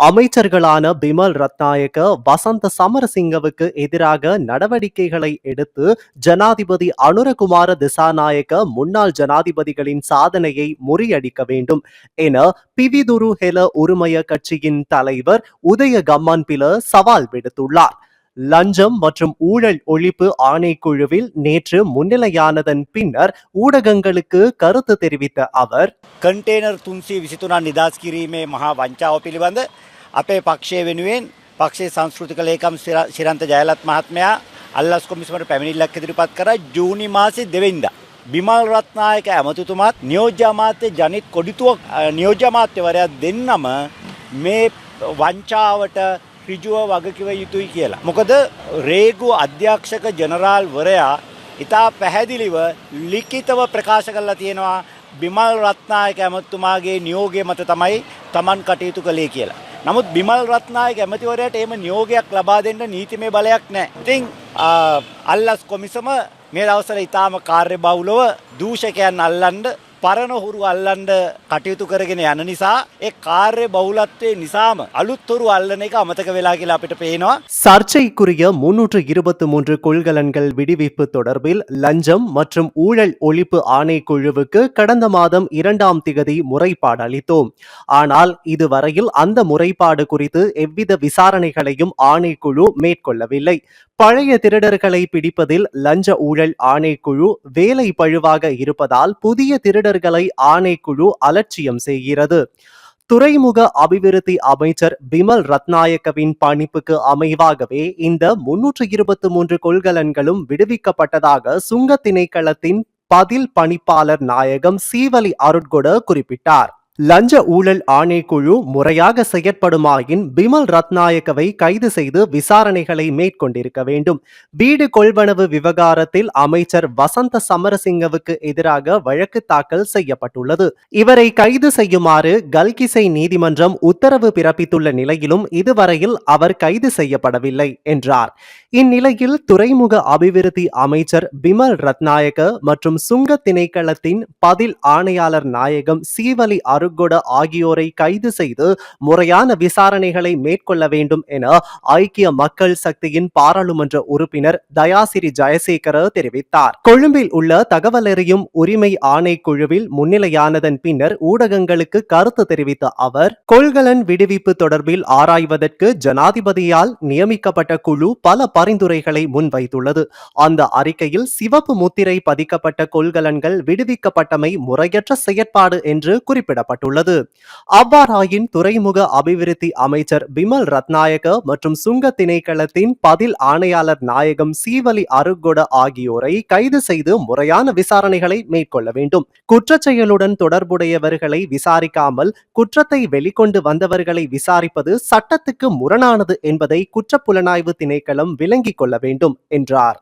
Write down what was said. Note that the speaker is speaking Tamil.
அமைச்சர்களான பிமல் ரத்நாயக்க வசந்த சமரசிங்கவுக்கு எதிராக நடவடிக்கைகளை எடுத்து ஜனாதிபதி அனுரகுமார திசாநாயக்க முன்னாள் ஜனாதிபதிகளின் சாதனையை முறியடிக்க வேண்டும் என பிவிதுரு ஹெல உரிமைய கட்சியின் தலைவர் உதய கம்மான் பில சவால் விடுத்துள்ளார். லஞ்சம் மற்றும் ஊழல் ஒழிப்பு ஆணைக்குழுவில் நேற்று முன்னிலையானதன் பின்னர் ஊடகங்களுக்கு கருத்து தெரிவித்த அவர் කන්ටේනර් තුන්සේ විසිතුනන් නිදස් කිරීමේ මහා වංචාව පිළිබඳ අපේ පක්ෂය වෙනුවෙන් පක්ෂේ සංස්කෘතික ලේකම් සිර- සිරන්ත ජයලත් මහත්මයා අල්ලස් කොමිසමට පැමිණිල්ලක් ඉදිරිපත් කර ජූනි මාසි දෙවෙන්ද. බිමල් රත්නායක ඇමතුතුමත් නියෝජ්‍යමාත්‍ය ජනිත් කොඩිතුව නියෝජ්‍යමාත්‍යවරයක් දෙන්නම මේ වංචාවට රිජුව වගකිව යුතුයි කියලා. මොකද රේගු අධ්‍යක්ෂක ජනරාල් වරයා ඉතා පැහැදිලිව ලිඛිතව ප්‍රකාශ කරලා තියෙනවා බිමල් රත්නායක ඇමත්තුමාගේ නියෝගය මත තමයි තමන් කටයුතු කළේ කියලා. නමුත් බිමල් රත්නායක ඇමතිවරයට එම නියෝගයක් ලබා දෙන්න නීතිමය බලයක් නෑ. ඉතින් ආ, අල්ලස් කොමිසම මේ දවසල ඉතාම කාර්ය බවුලව දූෂකයන් අල්ලන්ඩ පරණ හුරු අල්ලන්ඩ කටයුතු කරගෙන යන නිසා ඒ කාර්ය බෞලත්වය නිසාම අලුත්තුරු අල්ලන එක අමතක වෙලා කියලා අපිට පේනවා சர்ச்சைக்குரிய முன்னூற்று இருபத்தி மூன்று கொள்கலன்கள் விடுவிப்பு தொடர்பில் லஞ்சம் மற்றும் ஊழல் ஒழிப்பு ஆணைக்குழுவுக்கு கடந்த மாதம் இரண்டாம் திகதி முறைப்பாடு அளித்தோம் ஆனால் இதுவரையில் அந்த முறைப்பாடு குறித்து எவ்வித விசாரணைகளையும் ஆணைக்குழு மேற்கொள்ளவில்லை பழைய திருடர்களை பிடிப்பதில் லஞ்ச ஊழல் ஆணைக்குழு வேலை பழுவாக இருப்பதால் புதிய திருடர்களை ஆணைக்குழு அலட்சியம் செய்கிறது. துறைமுக அபிவிருத்தி அமைச்சர் பிமல் ரத்நாயக்கவின் பணிப்புக்கு அமைவாகவே இந்த முன்னூற்று இருபத்தி மூன்று கொள்கலன்களும் விடுவிக்கப்பட்டதாக சுங்க திணைக்களத்தின் பதில் பணிப்பாளர் நாயகம் சீவலி அருட்கொட குறிப்பிட்டார். லஞ்ச ஊழல் ஆணைக்குழு முறையாக செயற்படுமாயின் பிமல் ரத்நாயக்கவை கைது செய்து விசாரணைகளை மேற்கொண்டிருக்க வேண்டும். வீடு கொள்வனவு விவகாரத்தில் அமைச்சர் வசந்த சமரசிங்கவுக்கு எதிராக வழக்கு தாக்கல் செய்யப்பட்டுள்ளது. இவரை கைது செய்யுமாறு கல்கிசை நீதிமன்றம் உத்தரவு பிறப்பித்துள்ள நிலையிலும் இதுவரையில் அவர் கைது செய்யப்படவில்லை என்றார். இந்நிலையில் துறைமுக அபிவிருத்தி அமைச்சர் பிமல் ரத்நாயக்க மற்றும் சுங்க திணைக்களத்தின் பதில் ஆணையாளர் நாயகம் சீவலி அருள் அருகொட ஆகியோரை கைது செய்து முறையான விசாரணைகளை மேற்கொள்ள வேண்டும் என ஐக்கிய மக்கள் சக்தியின் பாராளுமன்ற உறுப்பினர் தயாசிரி ஜெயசேகர தெரிவித்தார். கொழும்பில் உள்ள தகவல் அறியும் உரிமை ஆணைக்குழுவில் முன்னிலையானதன் பின்னர் ஊடகங்களுக்கு கருத்து தெரிவித்த அவர் கொள்கலன் விடுவிப்பு தொடர்பில் ஆராய்வதற்கு ஜனாதிபதியால் நியமிக்கப்பட்ட குழு பல பரிந்துரைகளை முன்வைத்துள்ளது. அந்த அறிக்கையில் சிவப்பு முத்திரை பதிக்கப்பட்ட கொள்கலன்கள் விடுவிக்கப்பட்டமை முறையற்ற செயற்பாடு என்று குறிப்பிடப்பட்டுள்ளது அவ்வாறாயின் துறைமுக அபிவிருத்தி அமைச்சர் பிமல் ரத்நாயக மற்றும் சுங்க திணைக்களத்தின் பதில் ஆணையாளர் நாயகம் சீவலி அருகொட ஆகியோரை கைது செய்து முறையான விசாரணைகளை மேற்கொள்ள வேண்டும். குற்றச் செயலுடன் தொடர்புடையவர்களை விசாரிக்காமல் குற்றத்தை வெளிக்கொண்டு வந்தவர்களை விசாரிப்பது சட்டத்துக்கு முரணானது என்பதை குற்றப்புலனாய்வு திணைக்களம் விளங்கிக் கொள்ள வேண்டும் என்றார்.